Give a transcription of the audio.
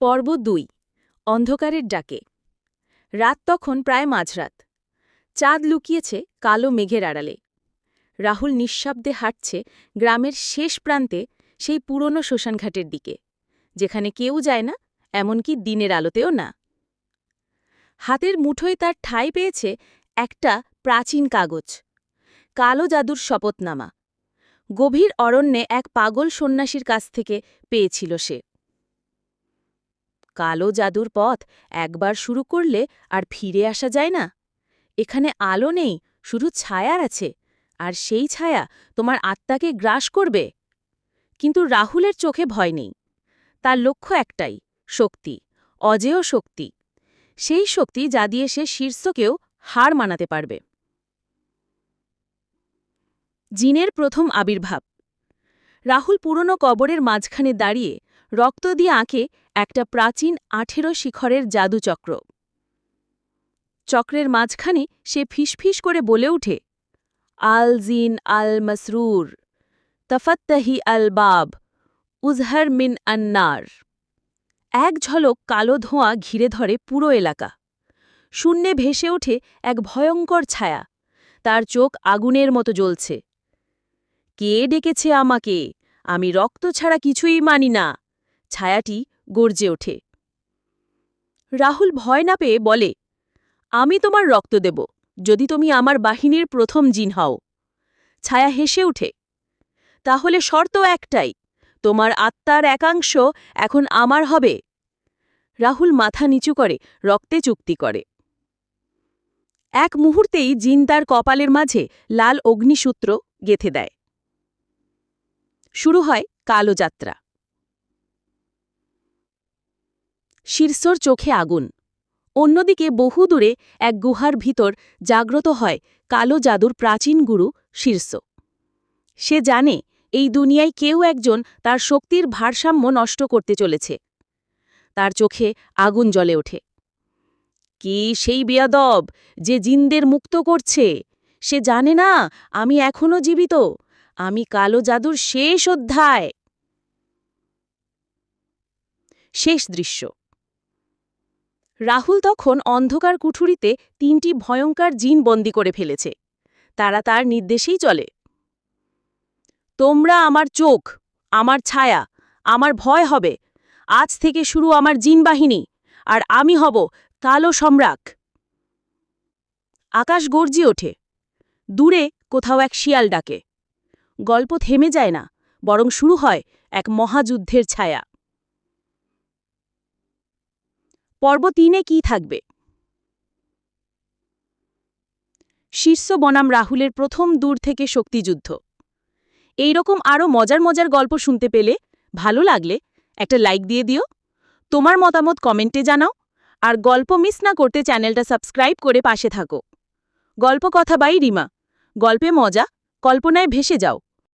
পর্ব দুই, অন্ধকারের ডাকে। রাত তখন প্রায় মাঝরাত। চাঁদ লুকিয়েছে কালো মেঘের আড়ালে। রাহুল নিঃশব্দে হাঁটছে গ্রামের শেষ প্রান্তে সেই পুরনো শ্মশানঘাটের দিকে, যেখানে কেউ যায় না, এমনকি দিনের আলোতেও না। হাতের মুঠোয় তার ঠাঁই পেয়েছে একটা প্রাচীন কাগজ, কালো জাদুর শপথনামা। গভীর অরণ্যে এক পাগল সন্ন্যাসীর কাছ থেকে পেয়েছিল সে। কালো জাদুর পথ একবার শুরু করলে আর ফিরে আসা যায় না। এখানে আলো নেই, শুধু ছায়ার আছে, আর সেই ছায়া তোমার আত্মাকে গ্রাস করবে। কিন্তু রাহুলের চোখে ভয় নেই। তার লক্ষ্য একটাই, শক্তি, অজেয় শক্তি। সেই শক্তি যা দিয়ে সে শীর্ষকেও হার মানাতে পারবে। জিনের প্রথম আবির্ভাব। রাহুল পুরনো কবরের মাঝখানে দাঁড়িয়ে রক্ত দিয়ে আঁকে একটা প্রাচীন আঠেরো শিখরের জাদুচক্র। চক্রের মাঝখানে সে ফিসফিস করে বলে উঠে আল জিন আল মসরুর, তফত্তহি আল বাব, উজহর মিন আন্নার এক ঝলক কালো ধোঁয়া ঘিরে ধরে পুরো এলাকা। শূন্যে ভেসে ওঠে এক ভয়ঙ্কর ছায়া। তার চোখ আগুনের মতো জ্বলছে। কে ডেকেছে আমাকে? আমি রক্ত ছাড়া কিছুই মানি না। ছায়াটি গর্জে ওঠে। রাহুল ভয় না পেয়ে বলে, আমি তোমার রক্ত দেব, যদি তুমি আমার বাহিনীর প্রথম জিন হও। ছায়া হেসে উঠে তাহলে শর্ত একটাই, তোমার আত্মার একাংশ এখন আমার হবে। রাহুল মাথা নিচু করে, রক্তে চুক্তি করে। এক মুহূর্তেই জিন তার কপালের মাঝে লাল অগ্নিসূত্র গেথে দেয়। শুরু হয় কালো যাত্রা। শীর্ষর চোখে আগুন। অন্যদিকে বহু দূরে এক গুহার ভিতর জাগ্রত হয় কালো জাদুর প্রাচীন গুরু শীর্ষ সে জানে এই দুনিয়ায় কেউ একজন তার শক্তির ভারসাম্য নষ্ট করতে চলেছে। তার চোখে আগুন জ্বলে ওঠে। কি সেই বেয়াদব যে জিনদের মুক্ত করছে? সে জানে না আমি এখনও জীবিত। আমি কালো জাদুর শেষ অধ্যায়। শেষ দৃশ্য। রাহুল তখন অন্ধকার কুঠুরিতে তিনটি ভয়ঙ্কর জিন বন্দি করে ফেলেছে। তারা তার নির্দেশেই চলে। তোমরা আমার চোখ, আমার ছায়া, আমার ভয় হবে। আজ থেকে শুরু আমার জিন বাহিনী, আর আমি হব কালো সম্রাট। আকাশ গর্জি ওঠে। দূরে কোথাও এক শিয়াল ডাকে। গল্প থেমে যায় না, বরং শুরু হয় এক মহাযুদ্ধের ছায়া। পর্ব তিনে কি থাকবে? শীর্ষ বনাম রাহুলের প্রথম দূর থেকে শক্তিযুদ্ধ। এই রকম আরও মজার মজার গল্প শুনতে পেলে ভালো লাগলে একটা লাইক দিয়ে দিও, তোমার মতামত কমেন্টে জানাও, আর গল্প মিস না করতে চ্যানেলটা সাবস্ক্রাইব করে পাশে থাকো। গল্প কথা বাই রিমা, গল্পে মজা, কল্পনায় ভেসে যাও।